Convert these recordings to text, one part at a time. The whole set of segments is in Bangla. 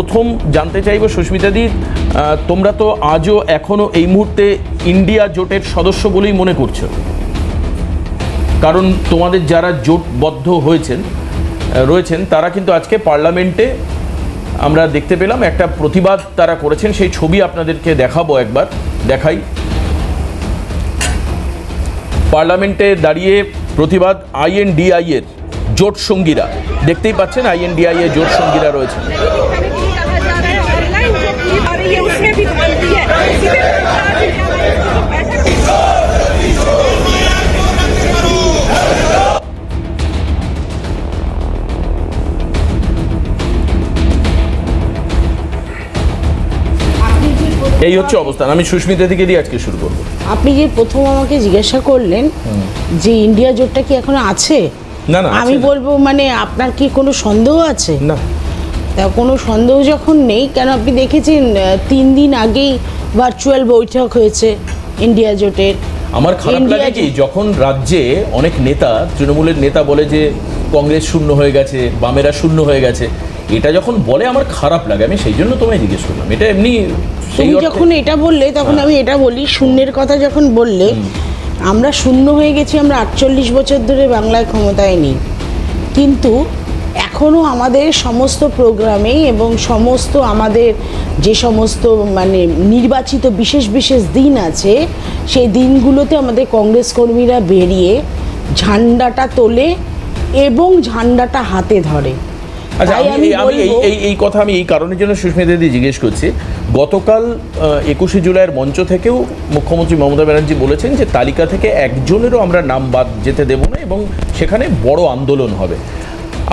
প্রথম জানতে চাইব সুস্মিতাদি তোমরা তো আজও এখনও এই মুহূর্তে ইন্ডিয়া জোটের সদস্য বলেই মনে করছ। কারণ তোমাদের যারা জোটবদ্ধ হয়েছেন রয়েছেন, তারা কিন্তু আজকে পার্লামেন্টে আমরা দেখতে পেলাম একটা প্রতিবাদ তারা করেছেন। সেই ছবি আপনাদেরকে দেখাবো একবার, দেখাই। পার্লামেন্টে দাঁড়িয়ে প্রতিবাদ আইএনডিআই এর জোট সঙ্গীরা। দেখতেই পাচ্ছেন আইএনডিআই এর জোট সঙ্গীরা রয়েছেন। এই হচ্ছে অবস্থান আমি সুস্মিতা থেকে দিয়ে আজকে শুরু করব। আপনি যে প্রথম আমাকে জিজ্ঞাসা করলেন যে ইন্ডিয়া জোটটা কি এখন আছে? না, না, আমি বলব মানে আপনার কি কোনো সন্দেহ আছে? না। তা কোনো সন্দেহ যখন নেই? কেন আপনি দেখেছেন তিন দিন আগেই ভার্চুয়াল বৈঠক হয়েছে ইন্ডিয়া জোটের? আমার খারাপ লাগে কি? যখন রাজ্যে অনেক নেতা তৃণমূলের নেতা বলে যে কংগ্রেস শূন্য হয়ে গেছে বামেরা শূন্য হয়ে গেছে এটা যখন বলে আমার খারাপ লাগে। আমি সেই জন্য তোমায় জিজ্ঞেস করলাম। এটা এমনি তুমি যখন এটা বললে তখন আমি এটা বলি শূন্যের কথা যখন বললে আমরা শূন্য হয়ে গেছি আমরা আটচল্লিশ বছর ধরে বাংলায় ক্ষমতায় নেই। কিন্তু এখনও আমাদের সমস্ত প্রোগ্রামে এবং সমস্ত আমাদের যে সমস্ত মানে নির্বাচিত বিশেষ বিশেষ দিন আছে সেই দিনগুলোতে আমাদের কংগ্রেস কর্মীরা বেরিয়ে ঝান্ডাটা তোলে এবং ঝান্ডাটা হাতে ধরে। আচ্ছা আমি আমি এই এই এই কথা আমি এই কারণের জন্য সুস্মিতা দিদি জিজ্ঞেস করছি। গতকাল একুশে জুলাইয়ের মঞ্চ থেকেও মুখ্যমন্ত্রী মমতা ব্যানার্জি বলেছেন যে তালিকা থেকে একজনেরও আমরা নাম বাদ যেতে দেব না এবং সেখানে বড় আন্দোলন হবে।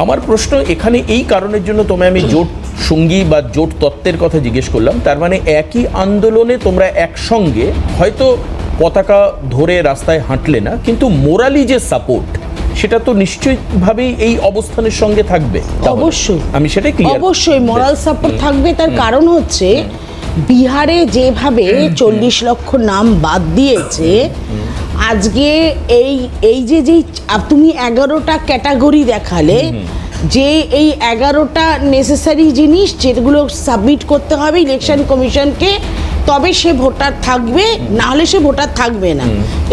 আমার প্রশ্ন এখানে এই কারণের জন্য তোমায় আমি জোট সঙ্গী বা জোট তত্ত্বের কথা জিজ্ঞেস করলাম। তার মানে একই আন্দোলনে তোমরা একসঙ্গে হয়তো পতাকা ধরে রাস্তায় হাঁটলে না কিন্তু মোরালি যে সাপোর্ট সেটা তো নিশ্চয়ইভাবেই এই অবস্থানের সঙ্গে থাকবে। অবশ্যই। আমি সেটাই ক্লিয়ার অবশ্যই মরাল সাপোর্ট থাকবে। তার কারণ হচ্ছে বিহারে যেভাবে চল্লিশ লক্ষ নাম বাদ দিয়েছে আজকে এই এই যে যেই তুমি এগারোটা ক্যাটাগরি দেখালে যে এই এগারোটা নেসেসারি জিনিস যেগুলো সাবমিট করতে হবে ইলেকশন কমিশনকে তবে সে ভোটার থাকবে না হলে সে ভোটার থাকবে না।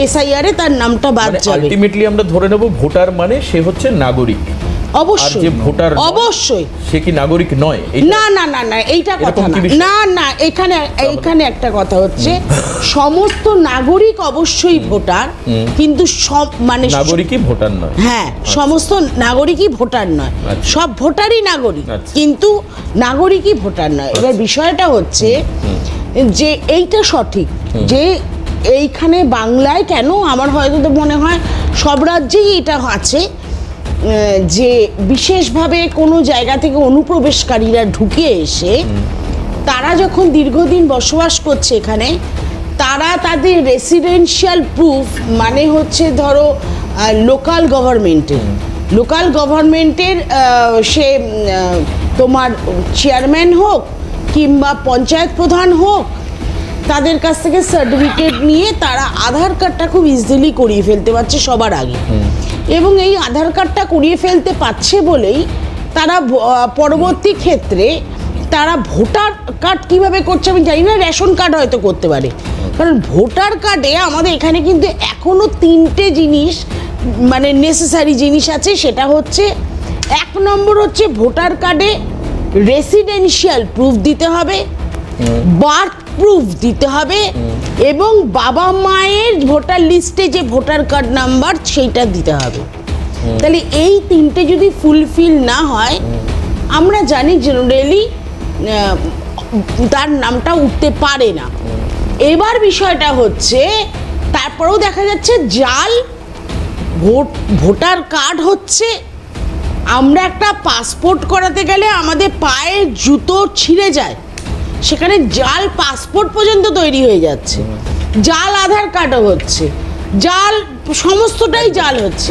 এসআইআরে তার নামটা বাদ মানে যাবে। আলটিমেটলি আমরা ধরে নেব ভোটার মানে সে হচ্ছে নাগরিক। অবশ্যই। ভোটার অবশ্যই। সে কি নাগরিক নয়? না না না না এইটা কথা না। না না এখানে এইখানে একটা কথা হচ্ছে সমস্ত নাগরিক অবশ্যই ভোটার কিন্তু সব মানে নাগরিকই ভোটার নয়। হ্যাঁ সমস্ত নাগরিকই ভোটার নয়। আচ্ছা। সব ভোটারই নাগরিক আচ্ছা। কিন্তু নাগরিকই ভোটার নয়। এবার বিষয়টা হচ্ছে যে এইটা সঠিক যে এইখানে বাংলায় কেন আমার হয়তো তো মনে হয় সব রাজ্যেই এটা আছে যে বিশেষভাবে কোনো জায়গা থেকে অনুপ্রবেশকারীরা ঢুকে এসে তারা যখন দীর্ঘদিন বসবাস করছে এখানে তারা তাদের রেসিডেন্সিয়াল প্রুফ মানে হচ্ছে ধরো লোকাল গভর্নমেন্টের লোকাল গভর্নমেন্টের সে তোমার চেয়ারম্যান হোক কিংবা পঞ্চায়েত প্রধান হোক তাদের কাছ থেকে সার্টিফিকেট নিয়ে তারা আধার কার্ডটা খুব ইজিলি করিয়ে ফেলতে পারছে সবার আগে। এবং এই আধার কার্ডটা করিয়ে ফেলতে পারছে বলেই তারা পরবর্তী ক্ষেত্রে তারা ভোটার কার্ড কীভাবে করছে আমি জানি না রেশন কার্ড হয়তো করতে পারে। কারণ ভোটার কার্ডে আমাদের এখানে কিন্তু এখনও তিনটে জিনিস মানে নেসেসারি জিনিস আছে সেটা হচ্ছে এক নম্বর হচ্ছে ভোটার কার্ডে রেসিডেন্সিয়াল প্রুফ দিতে হবে। বার্থ প্রুফ দিতে হবে এবং বাবা মায়ের ভোটার লিস্টে যে ভোটার কার্ড নাম্বার সেইটা দিতে হবে। তাহলে এই তিনটে যদি ফুলফিল না হয়, আমরা জানি জেনারেলি তার নামটা উঠতে পারে না। এবার বিষয়টা হচ্ছে, তারপরেও দেখা যাচ্ছে জাল, ভোট, ভোটার কার্ড হচ্ছে, আমরা একটা পাসপোর্ট করাতে গেলে আমাদের পায়ের জুতো ছিঁড়ে যায়। সেখানে জাল পাসপোর্ট পর্যন্ত তৈরি হয়ে যাচ্ছে। জাল আধার কার্ডও হচ্ছে। জাল সমস্তটাই জাল হচ্ছে।